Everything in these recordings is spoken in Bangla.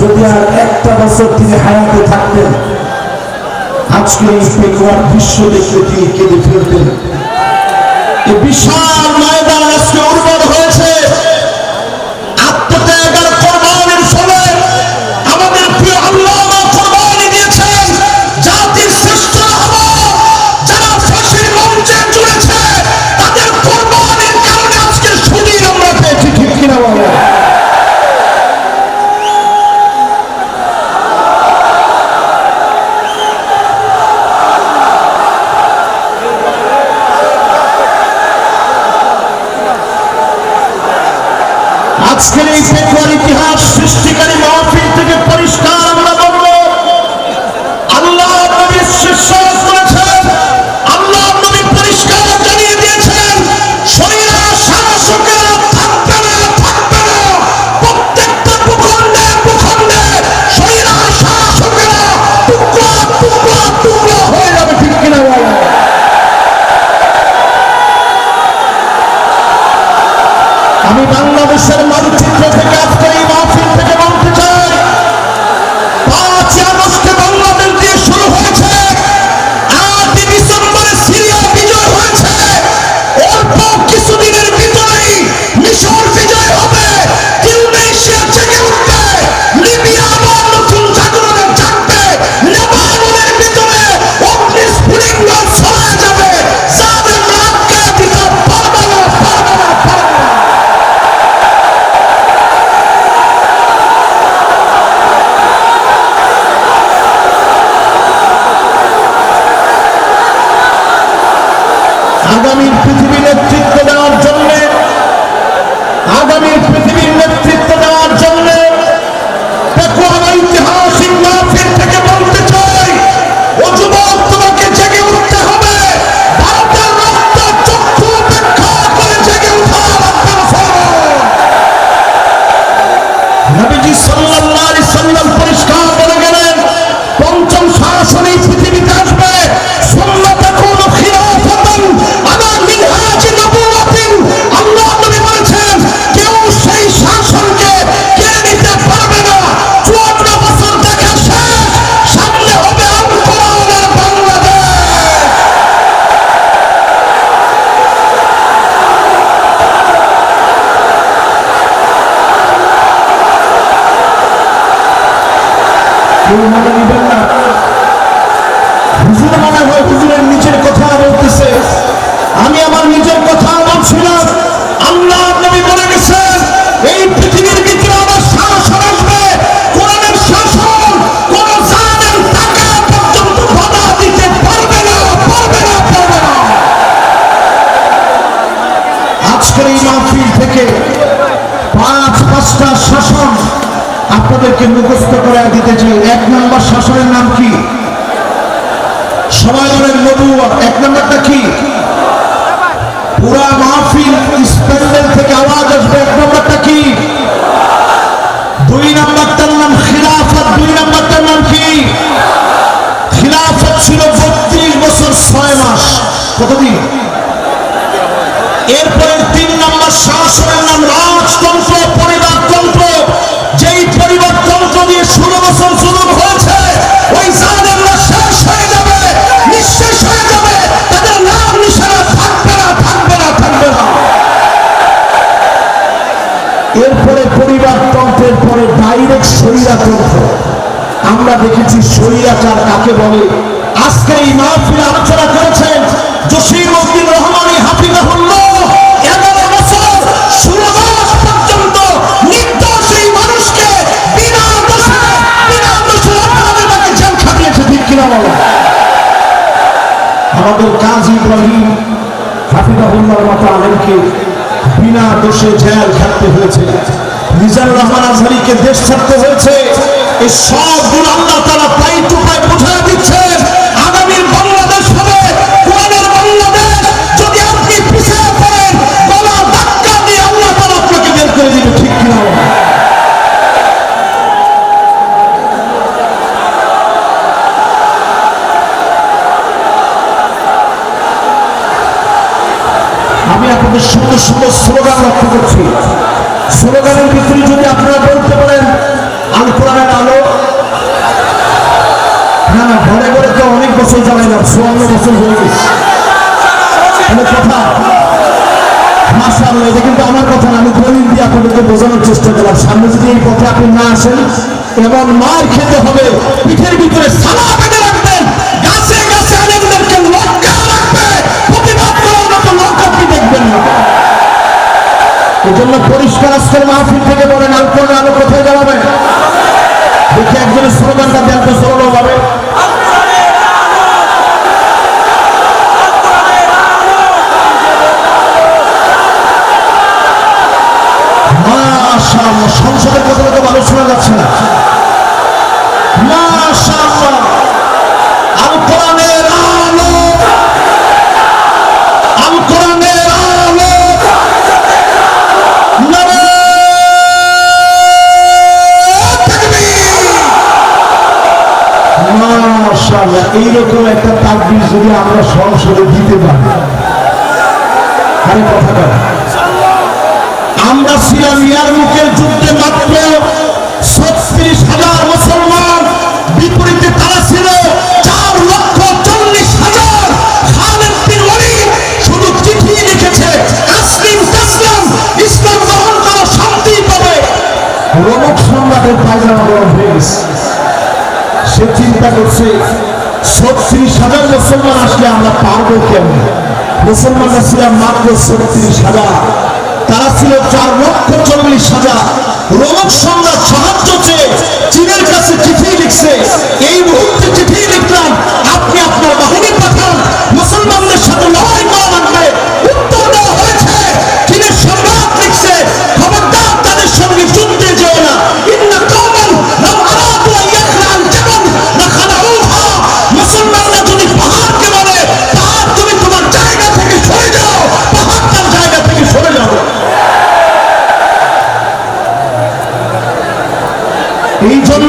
যদি আর একটা বছর তিনি হায়াতে থাকতেন, আজকে এই পেকুয়ার বিশ্ব দেখে তিনি কেঁদে ফেলতেন। বিশাল ময়দান আজকে উর্বর হয়ে এই মাহফিলে আলোচনা করেছেন জসিম উদ্দিন রহমানী হাফিজাহুল্লাহ। আমাদের কাজী ইব্রাহিম হাফিজাহুল্লাহর মতো আলেমকে বিনা দোষে জেল খাটতে হয়েছে। মিজানুর রহমান আজহারিকে দেশ ছাড়তে হয়েছে। এই সবগুলো আল্লাহ তারা পাই টু পাই বুঝায় দিচ্ছেন। বছর জ্বালাইলাম চুয়ান্ন বছর মাসাল্লাহ এটা কিন্তু আমার কথা না, আমি দলিল দিয়ে আপনাদেরকে বোঝানোর চেষ্টা করলাম। সামনে যদি এই পথে আপনি না আসেন মার খেতে হবে, পিঠের ভিতরে সালা আপনি না। পরিষ্কার মাহফিল থেকে বলেন আল কোথায় একজনের স্লোগানটা ভাবে মাশাআল্লাহ, এইরকম একটা তাকবির যদি আমরা সংসদে দিতে পারি। আমরা ছিলাম ইয়ার মুখের যুদ্ধে মাত্র চিন্তা করছে ছত্রিশ হাজার মুসলমান আসলে আমরা পারব কেমন? মুসলমানরা ছিলাম মাত্র ছত্রিশ হাজার। তারা ছিল চার লক্ষ চল্লিশ হাজার। রোমক সম্রাট সাহায্য চেয়ে চীনের কাছে চিঠি লিখছে। এই মুহূর্তে চিঠি লিখলাম এই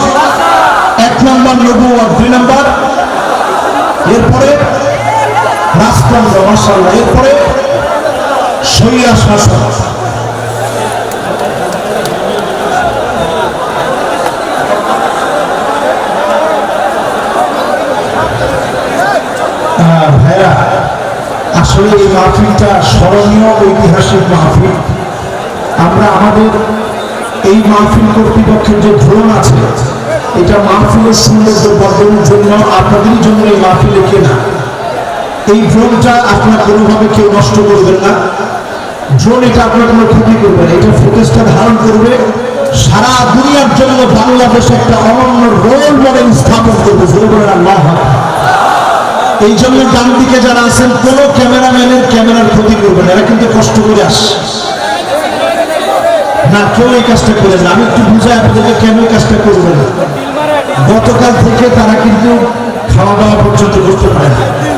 মাসাল্লাহ এরপরে সৈয়া শাসন ভাইরা, আসলে এই মাহফিলটা স্মরণীয় ঐতিহাসিক মাহফিল। আমরা আমাদের এই মাহফিল কর্তৃপক্ষের যে ড্রোন আছে, এটা মাহফিলের সৌন্দর্য বর্ধনের জন্য আপনাদেরই জন্য এই মাহফিলে কেনা। এই ড্রোনটা আপনার কোনোভাবে কেউ নষ্ট করবেন না। ড্রোন এটা আপনার কোনো ক্ষতি করবে না। এটা ফুটেজটা ধারণ করবে। সারা দুনিয়ার জন্য বাংলাদেশ একটা অনন্য রোল মডেল স্থাপন করবে। আল্লাহ এই জন্য ডান দিকে যারা আছেন, কোনো ক্যামেরাম্যানের ক্যামেরার ক্ষতি করবে না। এরা কিন্তু কষ্ট করে আসে। না, কেউ এই কাজটা করে না। আমি একটু বুঝাই আপনাদেরকে কেন এই কাজটা করবে না। গতকাল থেকে তারা কিন্তু খাওয়া দাওয়া পর্যন্ত করতে পারে না।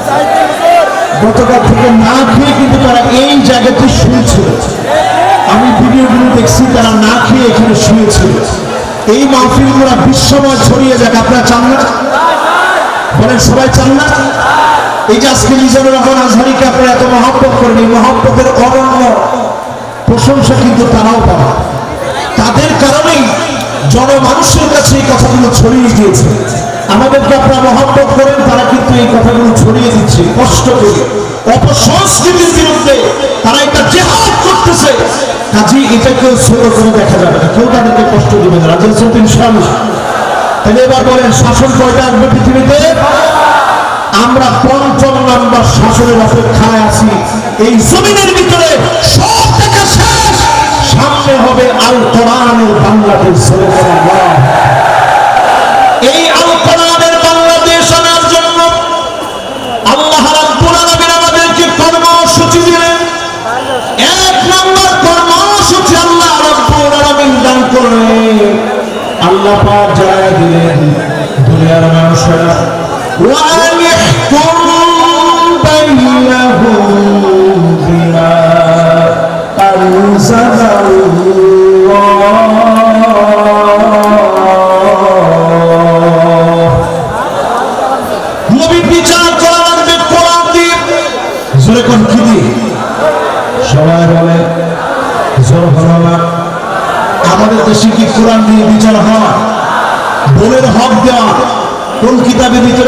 গতকাল থেকে না খেয়ে কিন্তু তারা এই জায়গাতে শুয়েছিল। আমি ভিডিওগুলো দেখছি, তারা না খেয়ে এখানে শুয়েছিল। এই মাহফিলগুলো বিশ্বময় ছড়িয়ে যাক আপনারা চান না? বলেন, সবাই চান না? এই যে আজকে মিজানুর রহমান আজহারিকে আপনারা এত মহব্বত করেন, এই মহব্বতের অনন্য প্রশংসা কিন্তু তারাও পাবে। তাদের কারণেই জনমানুষের কাছে এই কথাগুলো ছড়িয়ে গিয়েছে। আমাদেরকে আপনারা মহব্বত করেন, তারা কিন্তু এই কথাগুলো ছড়িয়ে দিচ্ছে, কষ্ট করে। অপসংস্কৃতির বিরুদ্ধে তারা একটা জেহাদ করতেছে। কাজে এটাকে ছোট করে দেখা যাবে না। কেউ তাদেরকে কষ্ট দিবে না। রাজা আছেন তিনি স্বামী। তাহলে এবার বলেন, শাসন কয়টা আসবে পৃথিবীতে? আমরা পঞ্চম নাম্বার শাসনের অপেক্ষায় আছি। এই জমিনের ভিতরে সব থেকে শেষ সামনে হবে আল কোরআনের বাংলাদেশ। আল্লাহ পাক দিলেন দুনিয়ার মানুষেরা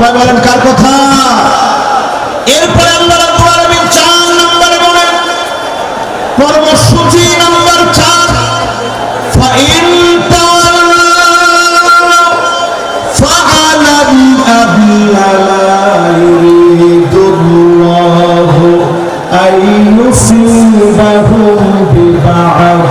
সবাই বলেন কার কথা এরপরে আল্লাহ রাব্বুল আলামিন চার নম্বরে বলেন কর্মসূচি নাম্বার চার فإن تولوا فاعلم أنما يريد الله أن يصيبهم ببعض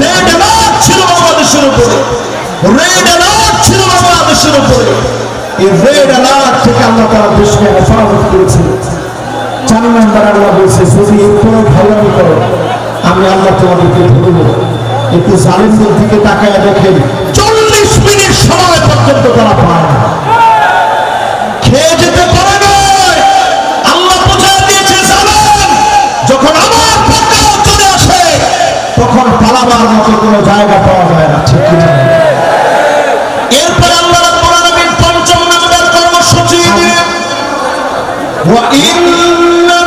রেড অ্যালার্ট ছিল বাংলাদেশের উপরে রেড অ্যালার্ট ছিল বাংলাদেশের উপরে এই রেড অ্যালার্ট থেকে আল্লাহ তারা দেশকে হেফাজত চার নম্বর আল্লাহ বলছে যদি এরপরে ভালো করো আমি আল্লাহ তোমাদেরকে ধরবো একটু জালিমদের দিকে তাকায় দেখেন চল্লিশ মিনিট সময় পর্যন্ত তারা পায় না খেয়ে যেতে পারে নয়। আল্লাহ বোঝায় দিয়েছে যখন তখন পালাবার মতো কোনো জায়গা পাওয়া যায় না ঠিক কিনা? এরপর আল্লাহ রাব্বুল আলামিন পঞ্চম নাম্বার কর্মসূচি দিলেন ওয়া ইন্না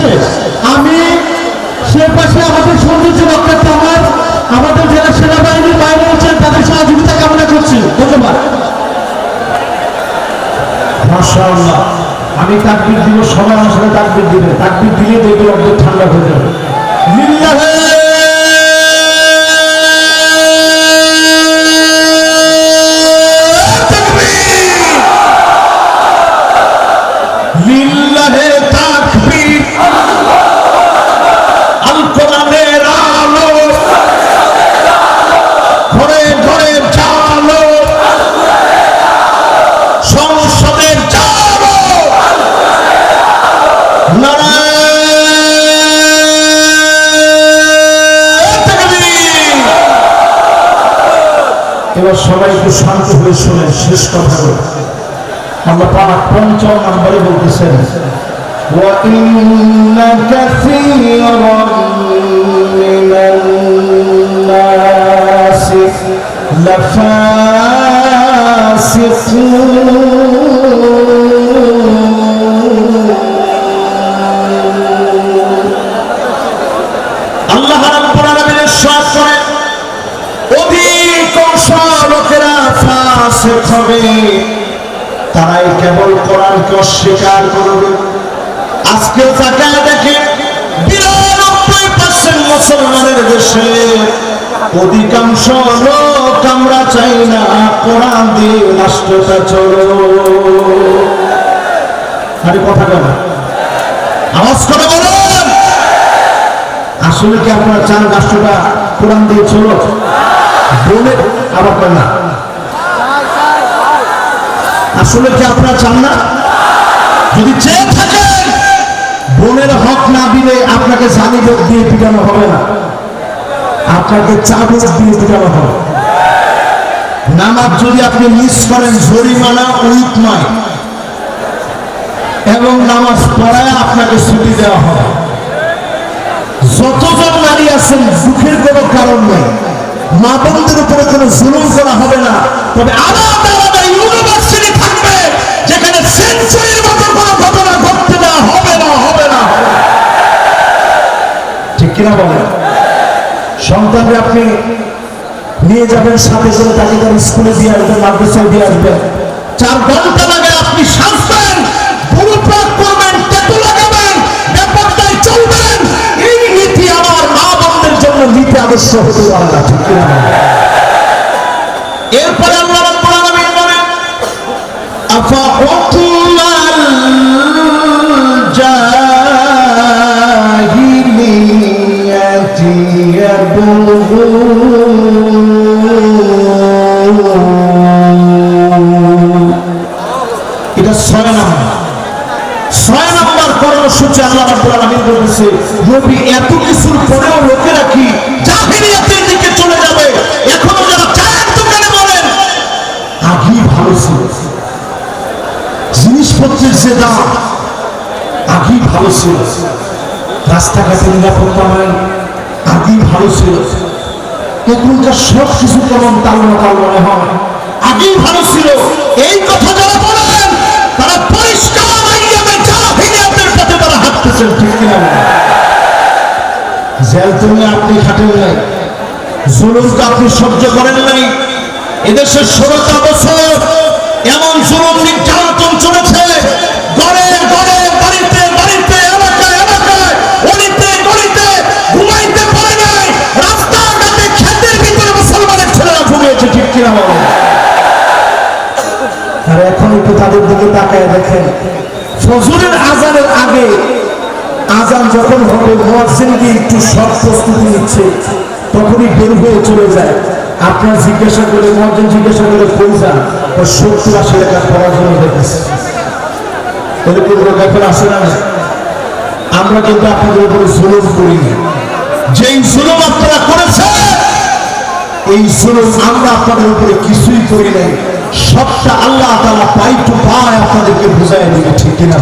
আমাদের আমি সৌন্দর্য আমার, আমাদের যারা সেনাবাহিনীর বাইরে আছেন, তাদের সহযোগিতা কামনা করছি। ধন্যবাদ। আমি তাকবির দিব সবাই আসলে তাকবির দিবে। তাকবির দিলে দেখবে অর্ধেক ঠান্ডা হয়ে যাবে। এবার সবাই একটু শান্ত হয়ে শুনে শেষ কথা বলে আমরা পারা পঞ্চম নম্বরে বলতেছেন وَإِنَّ كَثِيرًا مِنَ النَّاسِ لَفَاسِقُونَ ফাসিক হবে তারাই কেবল কোরআনকে অস্বীকার করবে। আজকে তাকায় দেখে বিরানব্বই পার্সেন্ট মুসলমানের দেশে অধিকাংশ লোক আমরা চাই না কোরআন দিয়ে রাষ্ট্রটা চলো আরে কথা কেন আওয়াজ করে বলুন। আসলে কি আপনারা চান রাষ্ট্রটা কোরআন দিয়ে চলো বলে আবার না আসলে কি আপনারা চান না? যদি চেয়ে থাকেন, বোনের হক না দিলে আপনাকে জানি ভোট দিয়ে পিটানো হবে না। আপনাকে চা ভোট দিয়ে পিটানো হবে। নামাজ যদি আপনি মিস করেন, জরিমানা উইথ মাই এবং নামাজ পড়ায় আপনাকে ছুটি দেওয়া হবে। যতজন নারী আছেন, দুঃখের কোনো কারণ নেই। মা বোনদের উপরে কোনো জুলুম করা হবে না। তবে আলাদা সন্তানকে আপনি নিয়ে যাবেন, সাথে করে তাকে তার স্কুলে দিয়ে আসবেন, মাদ্রাসায় দিয়ে আসবেন। চার ঘণ্টা লাগে আপনি সাজবেন আমার এরপরে আল্লাহ আফা এটা ছয় নাম্বার। ছয় নাম্বার কর্মসূচি আল্লাহ রাব্বুল এত কিছুর পরেও লোকেরা কি চলে যাবে। এখনও ভালো ছিল। জিনিসপত্রের যে দাম, আগেই ভালো ছিল। রাস্তাঘাটে নিরাপত্তা নাই আগেই ভালো ছিল। সব কিছু তাল মনে হয়। আগেই ভালো ছিল। এই কথা যারা বলেন, তারা পরিষ্কার আপনি জুলুমকে আপনি সহ্য করেন নাই। এদেশের ষোলোটা বছর এমন জুলুম নির্যাতন মোয়াজ্জিন কি একটু সব প্রস্তুতি নিচ্ছে, তখনই বের হয়ে চলে যায়। আপনার জিজ্ঞাসা করে মোয়াজ্জিন জিজ্ঞাসা করে কই যান ও সত্তর আশি টাকা পড়াশোনা দেখেছে এরকম এখন আসে না? আমরা কিন্তু আপনাদের উপরে জুলুম করিনি। যেই জুলুম আপনারা করেছেন, এই জুলুম আমরা আপনাদের উপরে কিছুই করি নাই। সবটা আল্লাহ তালা পাই টু পায় আপনাদেরকে বুঝাই দিবে, ঠিক কিনা?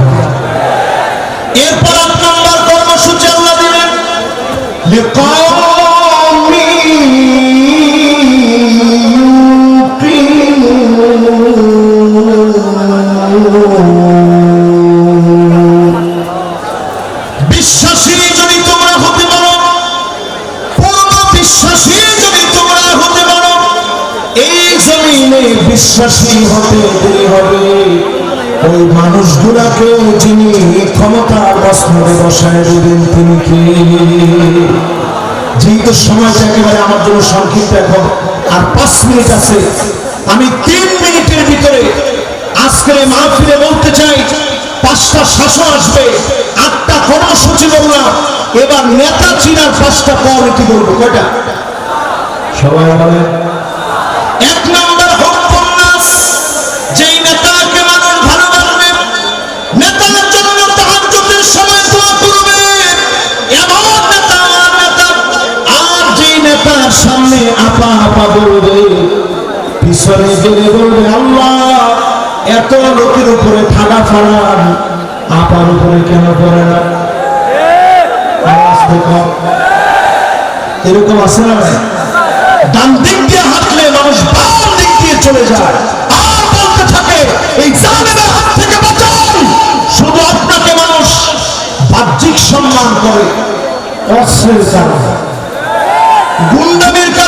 এরপর এক নম্বর কর্মসূচি আল্লাহ দিলেন لقوم يوقنون বিশ্বাসী যদি তোমরা হতে পারো পূর্ণ বিশ্বাসী যদি তোমরা হতে পারো এই জমিনে বিশ্বাসী হতে দেরি হবে ওই মানুষগুলাকে যিনি ক্ষমতার বস্ত্রে বসায় দেবেন তিনি কে? যেহেতু সময়টা একেবারে আমার জন্য সংক্ষিপ্ত এখন আর পাঁচ মিনিট আছে আমি তিন মিনিটের ভিতরে আজকের মাহফিলে বলতে চাই পাঁচটা শাসন আসবে আটটা কর্মসূচি বললাম এবার নেতা চিনার পাঁচটা কোয়ালিটি বলব কয়টা? সবাই বলে এক নম্বর বলবে আপার উপরে কেন করে না? এরকম আছে না ডান দিক দিয়ে হাঁটলে মানুষ বাম দিক দিয়ে চলে যায়। সম্মান করে। অস্ত্রের কারণে। গুন্ডামির কারণে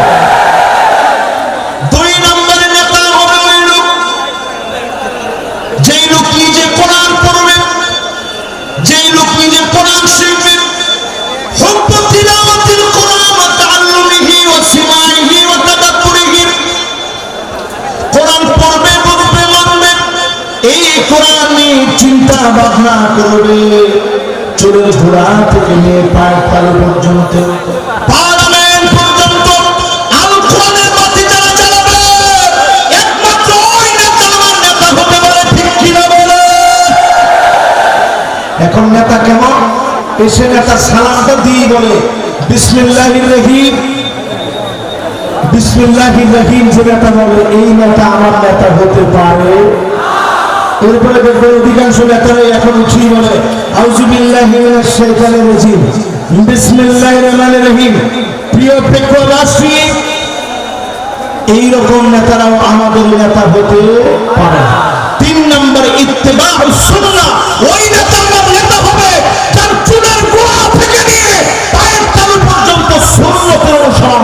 কোরআন চিন্তা ভাবনা করবে। চুলের ঘোড়া থেকে নিয়ে পায়ের তালু পর্যন্ত। এখন নেতা কেমন? এসে নেতা সালামটা দিয়ে বলে বিসমিল্লাহির রহিম বিসমিল্লাহির রহিম যে নেতা বলে, এই নেতা আমার নেতা হতে পারে। এরপরে দেখবে অধিকাংশ নেতারাই এখন উঠিয়ে বলে আউজুবিল্লাহি মিনাশ শাইতানির রাজিম। বিসমিল্লাহির রহমানির রহিম। প্রিয় প্রেক্ষবাসী এই রকম নেতারাও আমাদের নেতা হতে পারে তিন নম্বর ইত্তেবা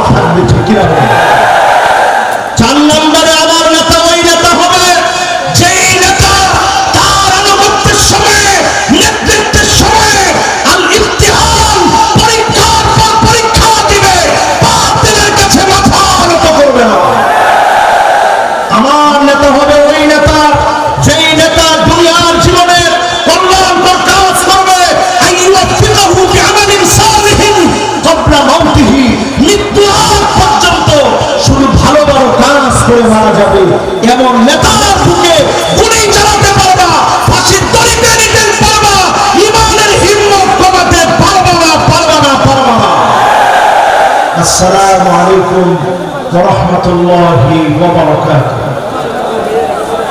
থাকবে, ঠিক রাহমাতুল্লাহি ওয়া বারাকাতুহু।